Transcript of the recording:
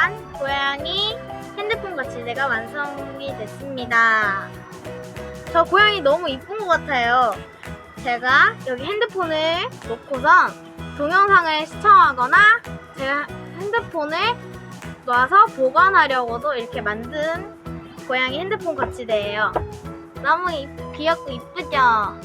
반 고양이 핸드폰 거치대가 완성이 됐습니다. 저 고양이 너무 이쁜 것 같아요. 제가 여기 핸드폰을 놓고선 동영상을 시청하거나 제 핸드폰을 놔서 보관하려고도 이렇게 만든 고양이 핸드폰 거치대예요. 너무 귀엽고 이쁘죠?